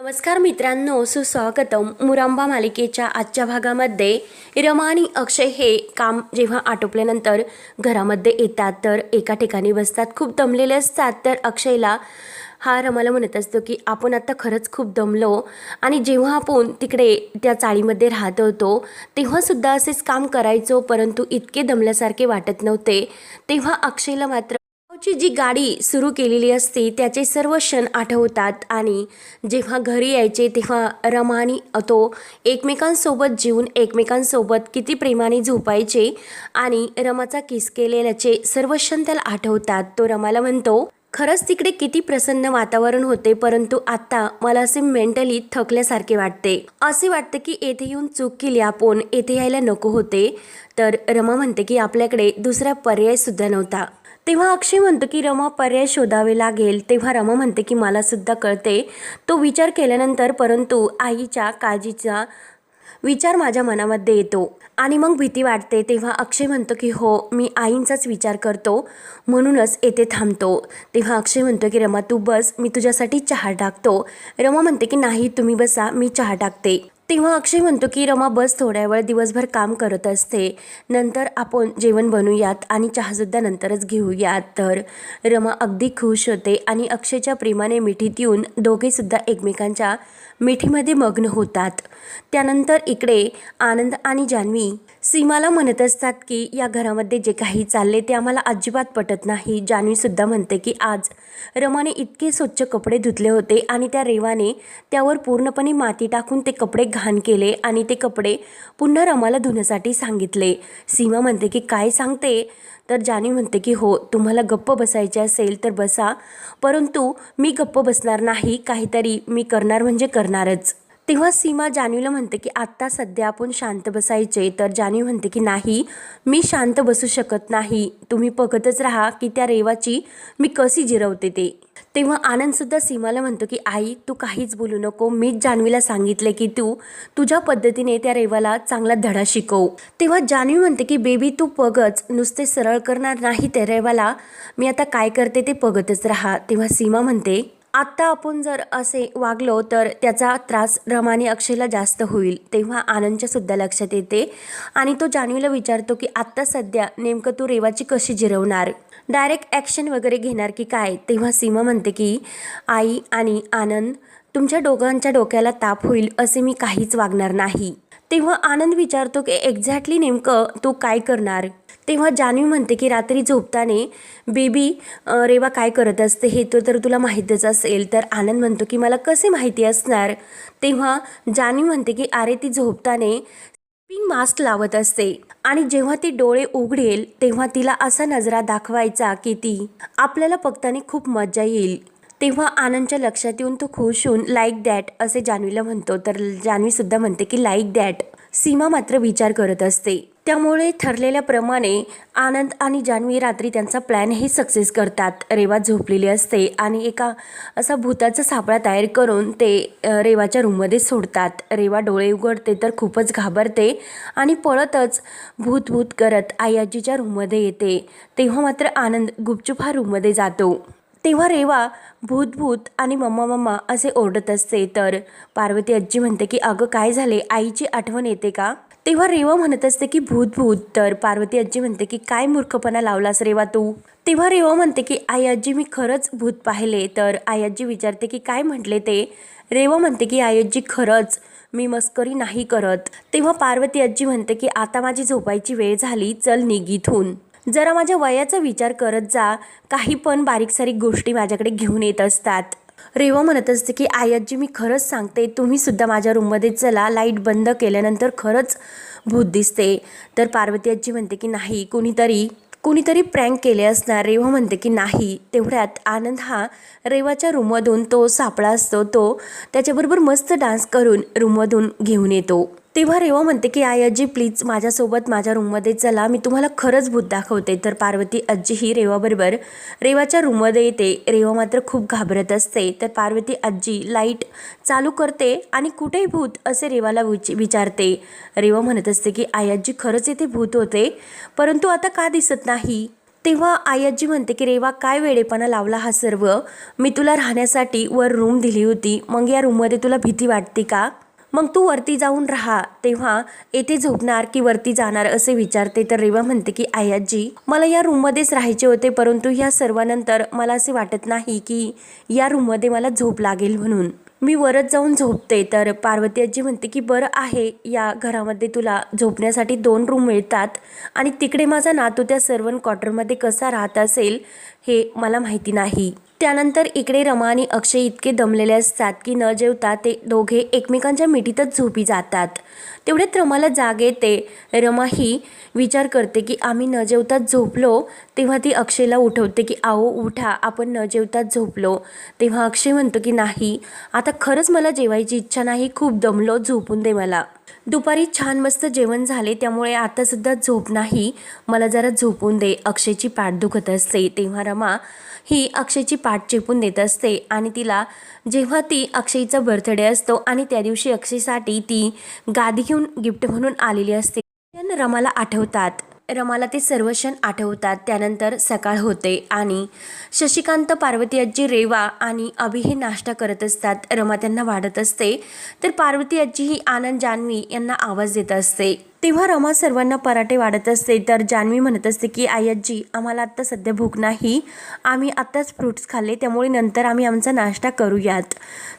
नमस्कार मित्रांनो सुस्वागतम. मुरांबा मालिकेच्या आजच्या भागामध्ये रमा आणि अक्षय हे काम जेव्हा आटोपल्यानंतर घरामध्ये येतात तर एका ठिकाणी बसतात खूप दमलेले असतात. तर अक्षयला हा रमाला म्हणत असतो की आपण आता खरंच खूप दमलो. आणि जेव्हा आपण तिकडे त्या चाळीमध्ये राहत होतो तेव्हासुद्धा असेच काम करायचो परंतु इतके दमल्यासारखे वाटत नव्हते. तेव्हा अक्षयला मात्र ची जी गाडी सुरू केलेली असते त्याचे सर्व क्षण आठवतात आणि जेव्हा घरी यायचे तेव्हा रमा आणि तो एकमेकांसोबत जीवन एकमेकांसोबत किती प्रेमाने झोपायचे आणि रमाचा किस केलेल्याचे सर्व क्षण त्याला आठवतात. तो रमाला म्हणतो खरंच तिकडे किती प्रसन्न वातावरण होते परंतु आता मला असे मेंटली थकल्यासारखे वाटते. असे वाटते की येथे येऊन चूक केली आपण येथे यायला नको होते. तर रमा म्हणते की आपल्याकडे दुसरा पर्याय सुद्धा नव्हता. तेव्हा अक्षय म्हणतो की रमा पर्याय शोधावे लागेल. तेव्हा रमा म्हणते की मला सुद्धा कळते. तो विचार केल्यानंतर परंतु आईच्या काळजीचा विचार माझ्या मनामध्ये येतो आणि मग भीती वाटते. तेव्हा अक्षय म्हणतो की हो मी आईंचाच विचार करतो. म्हणूनच येथे थांबतो. तेव्हा अक्षय म्हणतो की रमा तू बस मी तुझ्यासाठी चहा टाकतो. रमा म्हणते की नाही तुम्ही बसा मी चहा टाकते. तेव्हा अक्षय म्हणतो की रमा बस थोड्या वेळ दिवसभर काम करत असते. नंतर आपण जेवण बनवूयात आणि चहासुद्धा नंतरच घेऊयात. तर रमा अगदी खुश होते आणि अक्षयच्या प्रेमाने मिठीत येऊन दोघेसुद्धा एकमेकांच्या मिठीमध्ये मग्न होतात. त्यानंतर इकडे आनंद आणि जान्हवी सीमाला म्हणत असतात की या घरामध्ये जे काही चालले ते आम्हाला अजिबात पटत नाही. जान्हवीसुद्धा म्हणते की आज रमाने इतके स्वच्छ कपडे धुतले होते आणि त्या रेवाने त्यावर पूर्णपणे माती टाकून ते कपडे घाण केले आणि ते कपडे पुन्हा रमाला धुण्यासाठी सांगितले. सीमा म्हणते की काय सांगते? तर जानवी म्हणते की हो तुम्हाला गप्प बसायचे असेल तर बसा. परंतु मी गप्प बसणार नाही. काहीतरी मी करणार म्हणजे करणारच. तेव्हा सीमा जानवीला म्हणते की आत्ता सध्या आपण शांत बसायचे. तर जानवी म्हणते की नाही मी शांत बसू शकत नाही. तुम्ही बघतच राहा की त्या रेवाची मी कशी जिरवते ते. तेव्हा आनंदसुद्धा सीमाला म्हणतो की आई तू काहीच बोलू नको. मीच जान्हवीला सांगितले की तू तुझ्या पद्धतीने त्या रेवाला चांगला धडा शिकव. तेव्हा जान्हवी म्हणते की बेबी तू बघच. नुसते सरळ करणार नाही त्या रेवाला. मी आता काय करते ते बघतच राहा. तेव्हा सीमा म्हणते आत्ता आपण जर असे वागलो तर त्याचा त्रास रमाने अक्षयला जास्त होईल तेव्हा आनंदच्या सुद्धा लक्षात येते. आणि तो जान्हवीला विचारतो की आत्ता सध्या नेमकं तू रेवाची कशी जिरवणार? डायरेक्ट ॲक्शन वगैरे घेणार की काय? तेव्हा सीमा म्हणते की आई आणि आनंद तुमच्या दोघांच्या डोक्याला ताप होईल असे मी काहीच वागणार नाही. तेव्हा आनंद विचारतो की एक्झॅक्टली नेमकं तू काय करणार? तेव्हा जान्हवी म्हणते की रात्री झोपताना बेबी रेवा काय करत असते हे तो तर तुला माहीतच असेल. तर आनंद म्हणतो की मला कसे माहिती असणार? तेव्हा जान्हवी म्हणते की अरे ती झोपताना स्लीपिंग मास्क लावत असते आणि जेव्हा ती डोळे उघडेल तेव्हा तिला असा नजरा दाखवायचा की ती आपल्याला बघताना खूप मजा येईल. तेव्हा आनंदच्या लक्षात येऊन तो खुश होऊन लाईक दॅट असे जान्हवीला म्हणतो. तर जान्हवीसुद्धा म्हणते की लाईक दॅट सीमा मात्र विचार करत असते. त्यामुळे ठरलेल्याप्रमाणे आनंद आणि जान्हवी रात्री त्यांचा प्लॅन हे सक्सेस करतात. रेवा झोपलेली असते आणि एका असा भूताचा सापळा तयार करून ते रेवाच्या रूममध्ये सोडतात. रेवा डोळे उघडते तर खूपच घाबरते आणि पळतच भूत भूत करत आई आजीच्या रूममध्ये येते. तेव्हा मात्र आनंद गुपचूप हा रूममध्ये जातो. तेव्हा रेवा भूत भूत आणि मम्मा मम्मा असे ओरडत असते. तर पार्वती आजी म्हणते की अगं काय झाले? आईची आठवण येते का? तेव्हा रेवा म्हणत असते की भूत भूत. तर पार्वती आजी म्हणते की काय मूर्खपणा लावलास रेवा तू? तेव्हा रेवा म्हणते की आई आजी मी खरंच भूत पाहिले. तर आई आजी विचारते की काय म्हटले ते? रेवा म्हणते की आई आजी खरंच मी मस्करी नाही करत. तेव्हा पार्वती आजी म्हणते की आता माझी झोपायची वेळ झाली. चल निघ जरा माझ्या वयाचा विचार करत जा. काही पण बारीक सारीक गोष्टी माझ्याकडे घेऊन येत असतात. रेवा म्हणत असते की आयाजी मी खरंच सांगते तुम्हीसुद्धा माझ्या रूममध्ये चला. लाइट बंद केल्यानंतर खरंच भूत दिसते. तर पार्वती आजी म्हणते की नाही कुणीतरी कुणीतरी प्रँक केले असणार. रेवा म्हणते की नाही. तेवढ्यात आनंद हा रेवाच्या रूममधून तो सापळा असतो तो त्याच्याबरोबर मस्त डान्स करून रूममधून घेऊन येतो. तेव्हा रेवा म्हणते की आई आजी प्लीज माझ्यासोबत माझ्या रूममध्ये चला. मी तुम्हाला खरंच भूत दाखवते. तर पार्वती आजी ही रेवाबरोबर रेवाच्या रूममध्ये येते. रेवा मात्र खूप घाबरत असते. तर पार्वती आजी लाइट चालू करते आणि कुठेही भूत असे रेवाला विच विचारते. रेवा म्हणत असते की आई आजी खरंच येथे भूत होते. परंतु आता का दिसत नाही? तेव्हा आई आजी म्हणते की रेवा काय वेडेपणा लावला हा सर्व? मी तुला राहण्यासाठी वर रूम दिली होती. मग या रूममध्ये तुला भीती वाटते का? मग तू वरती जाऊन राहा. तेव्हा येथे झोपणार की वरती जाणार असे विचारते. तर रेवा म्हणते की आई आजी मला या रूममध्येच राहायचे होते परंतु ह्या सर्वानंतर मला असे वाटत नाही की या रूममध्ये मला झोप लागेल म्हणून. मी वरच जाऊन झोपते. तर पार्वती आजी म्हणते की बरं आहे या घरामध्ये तुला झोपण्यासाठी दोन रूम मिळतात आणि तिकडे माझा नातू त्या सर्वन क्वार्टरमध्ये कसा राहत असेल हे मला माहिती नाही. त्यानंतर इकडे रमा आणि अक्षय इतके दमलेले असतात की न जेवता ते दोघे एकमेकांच्या मिठीतच झोपी जातात. तेवढ्यात रमाला जाग येते. रमा ही विचार करते की आम्ही न जेवताच झोपलो तेव्हा ती अक्षयला उठवते की आओ उठा आपण न जेवताच झोपलो. तेव्हा अक्षय म्हणतो की नाही आता खरंच मला जेवायची इच्छा नाही खूप दमलो झोपून दे मला. दुपारी छान मस्त जेवण झाले त्यामुळे आता सुद्धा झोप नाही. मला जरा झोपून दे अक्षयची पाठ दुखत असते. तेव्हा रमा ही अक्षयची पाठ चेपून देत असते आणि तिला जेव्हा ती अक्षयचा बर्थडे असतो आणि त्या दिवशी अक्षयसाठी ती गादी घेऊन गिफ्ट म्हणून आलेली असते रमाला आठवतात. रमाला ते सर्व क्षण आठवतात. त्यानंतर सकाळ होते आणि शशिकांत पार्वती आजी रेवा आणि अभि हे नाश्ता करत असतात. रमा त्यांना वाढत असते तर पार्वती आजी ही आनंद जान्हवी यांना आवाज देत असते. तेव्हा रमा सर्वांना पराठे वाढत असते तर जान्हवी म्हणत असते की आई आजी आम्हाला आत्ता सध्या भूक नाही. आम्ही आत्ताच फ्रुट्स खाल्ले त्यामुळे नंतर आम्ही आमचा नाश्ता करूयात.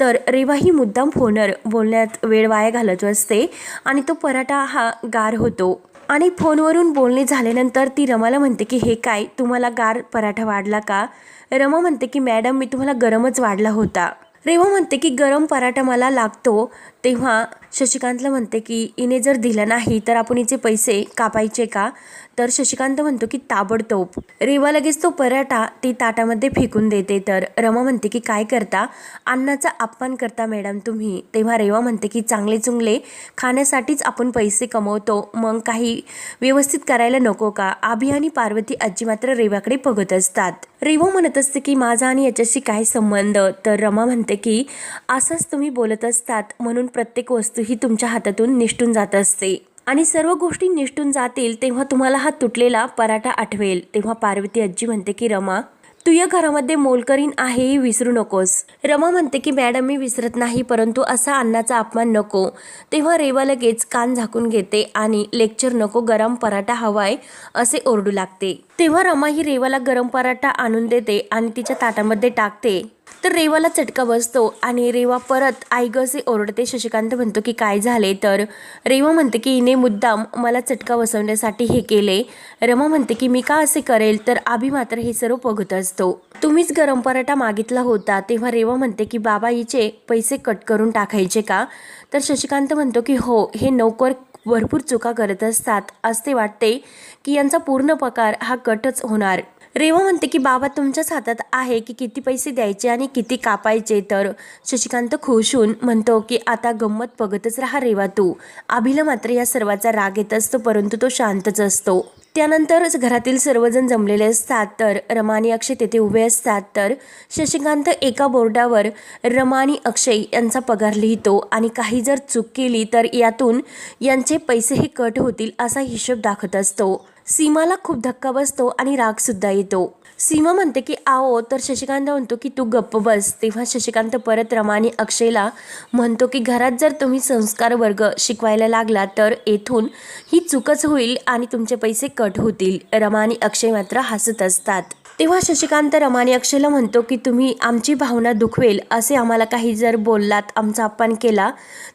तर रेवा ही मुद्दाम फोनर बोलण्यात वेळ वाया घालत असते आणि तो पराठा हा गार होतो. आणि फोनवरून बोलणे झाल्यानंतर ती रमाला म्हणते की हे काय? तुम्हाला गार पराठा वाढला का? रमा म्हणते की मॅडम मी तुम्हाला गरमच वाढला होता. रेवा म्हणते की गरम पराठा मला लागतो. तेव्हा शशिकांतला म्हणते की इने जर दिला नाही तर आपण हिचे पैसे कापायचे का? तर शशिकांत म्हणतो की ताबडतोब. रेवा लगेच तो पराठा ती ताटामध्ये फेकून देते. तर रमा म्हणते की काय करता? अन्नाचा अपमान करता मॅडम तुम्ही. तेव्हा रेवा म्हणते की चांगले चुंगले खाण्यासाठीच आपण पैसे कमवतो. मग काही व्यवस्थित करायला नको का? आभी आणि पार्वती आजी मात्र रेवाकडे बघत असतात. रेवो म्हणत असते की माझा आणि याच्याशी काय संबंध? तर रमा म्हणते की असंच तुम्ही बोलत असतात म्हणून प्रत्येक वस्तू ही तुमच्या हातातून निष्ठून जात असते. आणि सर्व गोष्टी निष्ठून जातील तेव्हा तुम्हाला हा तुटलेला पराठा आठवेल. तेव्हा पार्वती आजी म्हणते की रमा तू या घरामध्ये मोलकरीण आहे हे विसरू नकोस. रमा म्हणते की मॅडम मी विसरत नाही परंतु असा अन्नाचा अपमान नको तेव्हा रेवा लगेच कान झाकून घेते आणि लेक्चर नको गरम पराठा हवाय असे ओरडू लागते. तेव्हा रमा ही रेवाला गरम पराठा आणून देते आणि तिच्या ताटामध्ये टाकते. तर रेवाला चटका बसतो आणि रेवा परत आई असे ओरडते शशिकांत म्हणतो की काय झाले? तर रेवा म्हणते की हिने मुद्दाम मला चटका बसवण्यासाठी हे केले. रमा म्हणते की मी का असे करेल? तर आभी मात्र हे सर्व बघत असतो. तुम्हीच गरम पराठा मागितला होता. तेव्हा रेवा म्हणते की बाबा हिचे पैसे कट करून टाकायचे का? तर शशिकांत म्हणतो की हो हे नोकर भरपूर चुका करत असतात. असे वाटते की यांचा पूर्ण पगार हा कटच होणार. रेवा म्हणते की बाबा तुमच्याच हातात आहे की किती पैसे द्यायचे आणि किती कापायचे? तर शशिकांत खुश होऊन म्हणतो की आता गंमत बघतच राहा रेवा तू. आभीला मात्र या सर्वाचा राग येत असतो परंतु तो शांतच असतो. त्यानंतर घरातील सर्वजण जमलेले असतात तर रमा आणि अक्षय तेथे उभे असतात. तर शशिकांत एका बोर्डावर रमा आणि अक्षय यांचा पगार लिहितो आणि काही जर चूक केली तर यातून यांचे पैसेही कट होतील असा हिशोब दाखवत असतो. सीमाला खूप धक्का बसतो आणि रागसुद्धा येतो. सीमा म्हणते की आओ तर शशिकांत म्हणतो की तू गप्प बस. तेव्हा शशिकांत परत रमाने अक्षयला म्हणतो की घरात जर तुम्ही संस्कार वर्ग शिकवायला लागला तर येथून ही चूकच होईल आणि तुमचे पैसे कट होतील. रमाने अक्षय मात्र हसत असतात. तेव्हा शशिकांत रमाने अक्षयला म्हणतो की तुम्ही आमची भावना दुखवेल. असे आम्हाला काही जर बोललात आमचा अपमान केला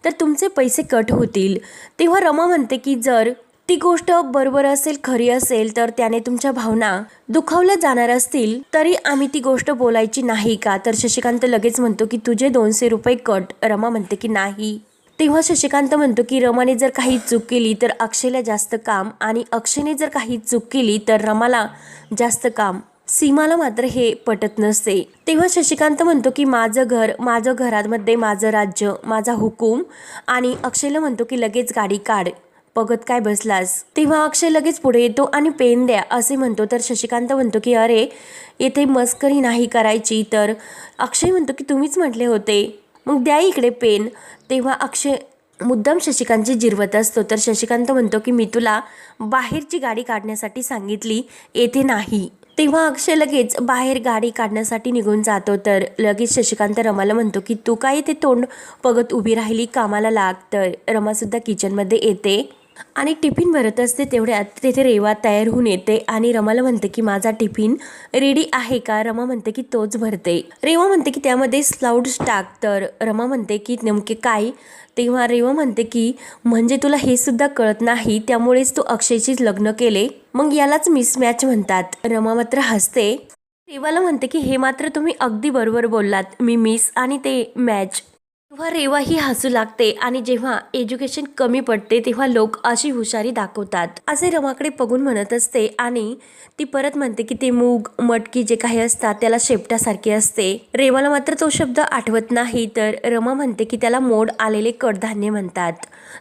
तर तुमचे पैसे कट होतील. तेव्हा रमा म्हणते की जर ती गोष्ट बरोबर असेल खरी असेल तर त्याने तुमच्या भावना दुखावल्या जाणार असतील तरी आम्ही ती गोष्ट बोलायची नाही का? तर शशिकांत लगेच म्हणतो की तुझे दोनशे रुपये कट. रमा म्हणते की नाही. तेव्हा शशिकांत म्हणतो की रमाने जर काही चूक केली तर अक्षयला जास्त काम आणि अक्षयने जर काही चूक केली तर रमाला जास्त काम. सीमाला मात्र हे पटत नसते. तेव्हा शशिकांत म्हणतो की माझं घर माझं घरामध्ये माझं राज्य माझा हुकूम आणि अक्षयला म्हणतो की लगेच गाडी काढ. बघत काय बसलास? तेव्हा अक्षय लगेच पुढे येतो आणि पेन द्या असे म्हणतो. तर शशिकांत म्हणतो की अरे येथे मस्करी नाही करायची तर? अक्षय म्हणतो की तुम्हीच म्हटले होते. मग द्या इकडे पेन. तेव्हा अक्षय मुद्दाम शशिकांतची जिरवत असतो. तर शशिकांत म्हणतो की मी तुला बाहेरची गाडी काढण्यासाठी सांगितली येथे नाही. तेव्हा अक्षय लगेच बाहेर गाडी काढण्यासाठी निघून जातो. तर लगेच शशिकांत रमाला म्हणतो की तू काय ते तोंड बघत उभी राहिली? कामाला लाग. तर रमासुद्धा किचनमध्ये येते. आणि टिफिन भरत असते तेवढ्यात तेथे रेवा तयार होऊन येते आणि रमाला म्हणते की माझा टिफिन रेडी आहे का? रमा म्हणते की तोच भरते. रेवा म्हणते की त्यामध्ये स्लाउड्स टाक. तर रमा म्हणते की नेमके काय? तेव्हा रेवा म्हणते की म्हणजे तुला हे सुद्धा कळत नाही त्यामुळेच तू अक्षयशीच लग्न केले. मग यालाच मिसमॅच म्हणतात. रमा मात्र हसते. रेवाला म्हणते की हे मात्र तुम्ही अगदी बरोबर बोललात. मी मिस आणि ते मॅच तेव्हा रेवा ही हसू लागते आणि जेव्हा एज्युकेशन कमी पडते तेव्हा लोक अशी हुशारी दाखवतात. असे रमाकडे बघून म्हणत असते आणि ती परत म्हणते की ते मूग मटकी जे काही असतात त्याला शेपटासारखे असते. रेवाला मात्र तो शब्द आठवत नाही तर रमा म्हणते की त्याला मोड आलेले कडधान्य म्हणतात.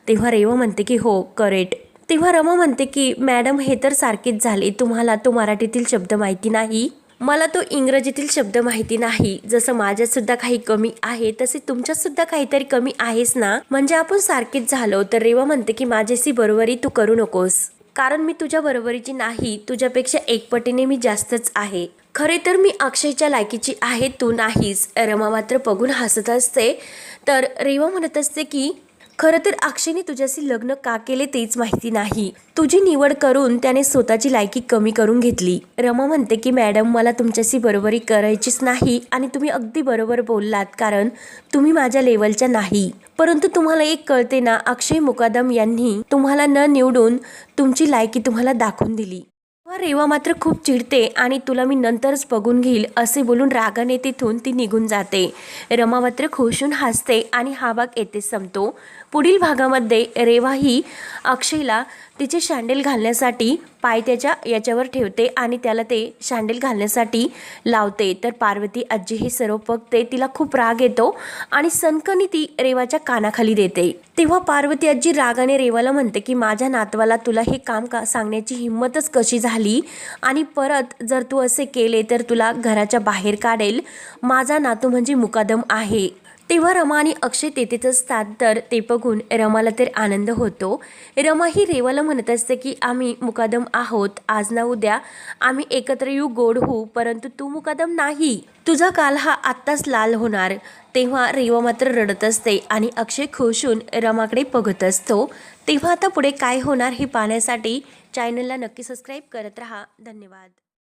तेव्हा रेवा म्हणते की हो करेक्ट तेव्हा रमा म्हणते की मॅडम हे तर सारखेच झाले. तुम्हाला तो मराठीतील शब्द माहिती नाही? मला तो इंग्रजीतील शब्द माहिती नाही. जसं माझ्यात सुद्धा काही कमी आहे तसे तुमच्यात सुद्धा काहीतरी कमी आहेस ना? म्हणजे आपण सारखेच झालो तर रेवा म्हणते की माझ्याशी बरोबरी तू करू नकोस. कारण मी तुझ्या बरोबरीची नाही तुझ्यापेक्षा एकपटीने मी जास्तच आहे. खरे तर मी अक्षयच्या लायकीची आहे तू नाहीस. रमा मात्र बघून हसत असते. तर रेवा म्हणत असते की खरं तर अक्षयने तुझ्याशी लग्न का केले तेच माहिती नाही. तुझी निवड करून त्याने स्वतःची लायकी कमी करून घेतली. रमा म्हणते की मॅडम मला तुमच्याशी बरोबरी करायचीच नाही आणि तुम्ही अगदी बरोबर बोललात कारण तुम्ही माझ्या लेवलच्या नाही. परंतु तुम्हाला एक कळते ना अक्षय मुकादम यांनी तुम्हाला न निवडून तुमची लायकी तुम्हाला दाखवून दिली. रेवा मात्र खूप चिडते आणि तुला मी नंतरच बघून घेईल असे बोलून रागाने तिथून ती निघून जाते. रमा मात्र खुशून हसते आणि हा भाग येथे संपतो. पुढील भागामध्ये रेवा ही अक्षयला तिचे शँडेल घालण्यासाठी पाय त्याच्या याच्यावर ठेवते आणि त्याला ते शँडेल घालण्यासाठी लावते. तर पार्वती आजी हे सर्व बघते तिला खूप राग येतो आणि सनकनी ती रेवाच्या कानाखाली देते. तेव्हा पार्वती आजी रागाने रेवाला म्हणते की माझ्या नातवाला तुला हे काम का सांगण्याची हिंमतच कशी झाली? आणि परत जर तू असे केले तर तुला घराच्या बाहेर काढेल. माझा नातू म्हणजे मुकादम आहे. तेव्हा रमा आणि अक्षय तेथेच असतात. तर ते बघून रमाला तर आनंद होतो. रमा ही रेवाला म्हणत असते की आम्ही मुकादम आहोत. आज ना उद्या आम्ही एकत्र येऊ गोड होऊ परंतु तू मुकादम नाही. तुझा काल हा आत्ताच लाल होणार. तेव्हा रेवा मात्र रडत असते आणि अक्षय खुश होऊन रमाकडे बघत असतो. तेव्हा आता पुढे काय होणार हे पाहण्यासाठी चॅनलला नक्की सबस्क्राईब करत राहा. धन्यवाद.